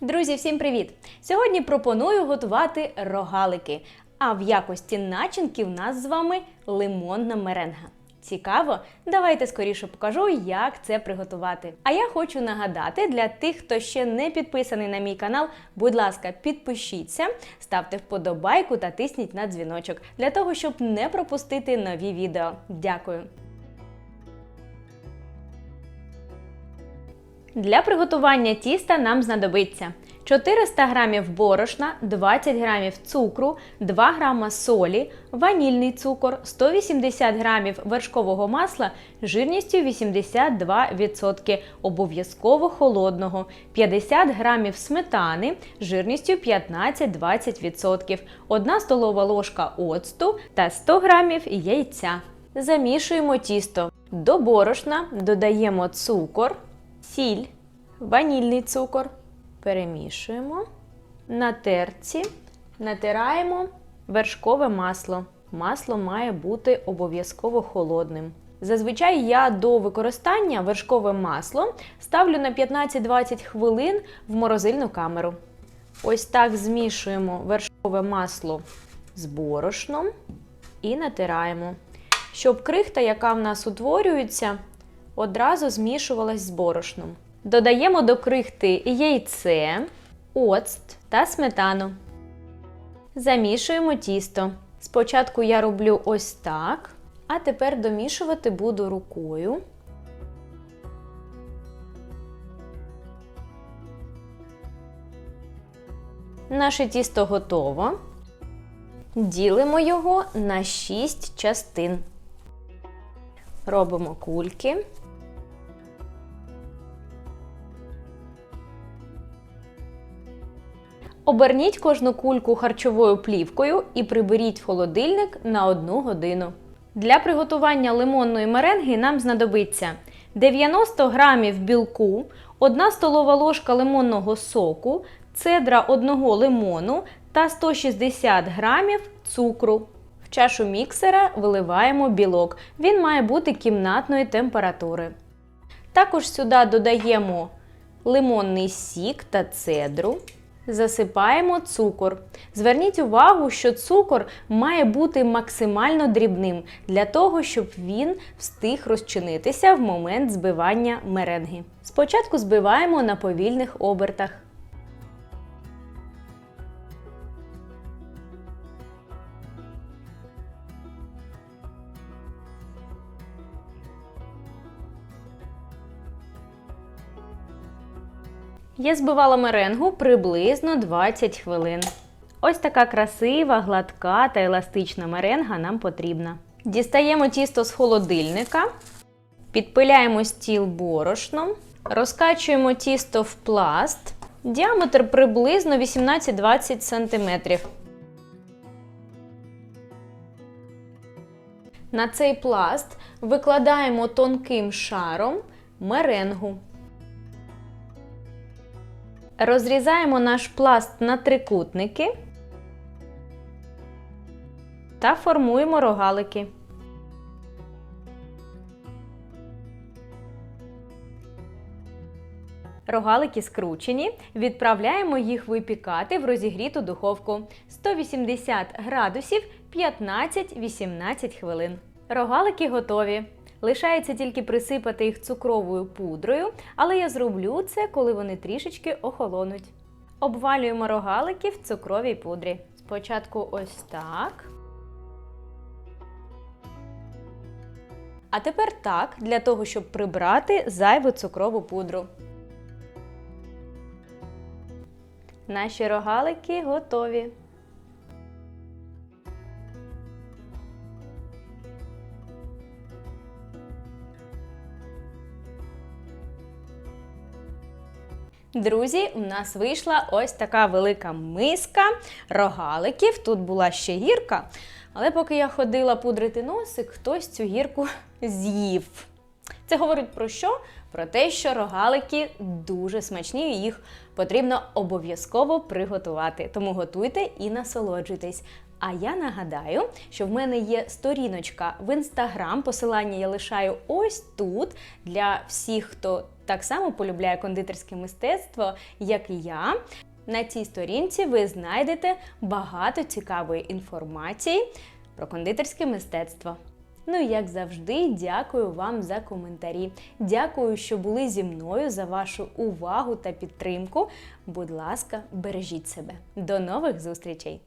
Друзі, всім привіт! Сьогодні пропоную готувати рогалики. А в якості начинки в нас з вами лимонна меренга. Цікаво? Давайте скоріше покажу, як це приготувати. А я хочу нагадати для тих, хто ще не підписаний на мій канал, будь ласка, підпишіться, ставте вподобайку та тисніть на дзвіночок для того, щоб не пропустити нові відео. Дякую! Для приготування тіста нам знадобиться 400 г борошна, 20 г цукру, 2 г солі, ванільний цукор, 180 г вершкового масла жирністю 82%, обов'язково холодного, 50 г сметани жирністю 15-20%, 1 столова ложка оцту та 100 г яйця. Замішуємо тісто. До борошна додаємо цукор, сіль, ванільний цукор. Перемішуємо. На терці натираємо вершкове масло. Масло має бути обов'язково холодним. Зазвичай я до використання вершкове масло ставлю на 15-20 хвилин в морозильну камеру. Ось так змішуємо вершкове масло з борошном і натираємо, щоб крихта, яка в нас утворюється, одразу змішувалась з борошном. Додаємо до крихти яйце, оцт та сметану. Замішуємо тісто. Спочатку я роблю ось так, а тепер домішувати буду рукою. Наше тісто готово. Ділимо його на 6 частин. Робимо кульки. Оберніть кожну кульку харчовою плівкою і приберіть в холодильник на 1 годину. Для приготування лимонної меренги нам знадобиться 90 г білку, 1 столова ложка лимонного соку, цедра одного лимону та 160 г цукру. В чашу міксера виливаємо білок. Він має бути кімнатної температури. Також сюди додаємо лимонний сік та цедру. Засипаємо цукор. Зверніть увагу, що цукор має бути максимально дрібним для того, щоб він встиг розчинитися в момент збивання меренги. Спочатку збиваємо на повільних обертах. Я збивала меренгу приблизно 20 хвилин. Ось така красива, гладка та еластична меренга нам потрібна. Дістаємо тісто з холодильника, підпиляємо стіл борошном, розкачуємо тісто в пласт, діаметр приблизно 18-20 см. На цей пласт викладаємо тонким шаром меренгу. Розрізаємо наш пласт на трикутники та формуємо рогалики. Рогалики скручені, відправляємо їх випікати в розігріту духовку 180 градусів 15-18 хвилин. Рогалики готові. Лишається тільки присипати їх цукровою пудрою, але я зроблю це, коли вони трішечки охолонуть. Обвалюємо рогалики в цукровій пудрі. Спочатку ось так. А тепер так, для того, щоб прибрати зайву цукрову пудру. Наші рогалики готові. Друзі, у нас вийшла ось така велика миска рогаликів. Тут була ще гірка, але поки я ходила пудрити носик, хтось цю гірку з'їв. Це говорить про що? Про те, що рогалики дуже смачні, і їх потрібно обов'язково приготувати. Тому готуйте і насолоджуйтесь. А я нагадаю, що в мене є сторіночка в інстаграм. Посилання я лишаю ось тут для всіх, хто так само полюбляє кондитерське мистецтво, як і я. На цій сторінці ви знайдете багато цікавої інформації про кондитерське мистецтво. Ну і як завжди, дякую вам за коментарі. Дякую, що були зі мною за вашу увагу та підтримку. Будь ласка, бережіть себе. До нових зустрічей!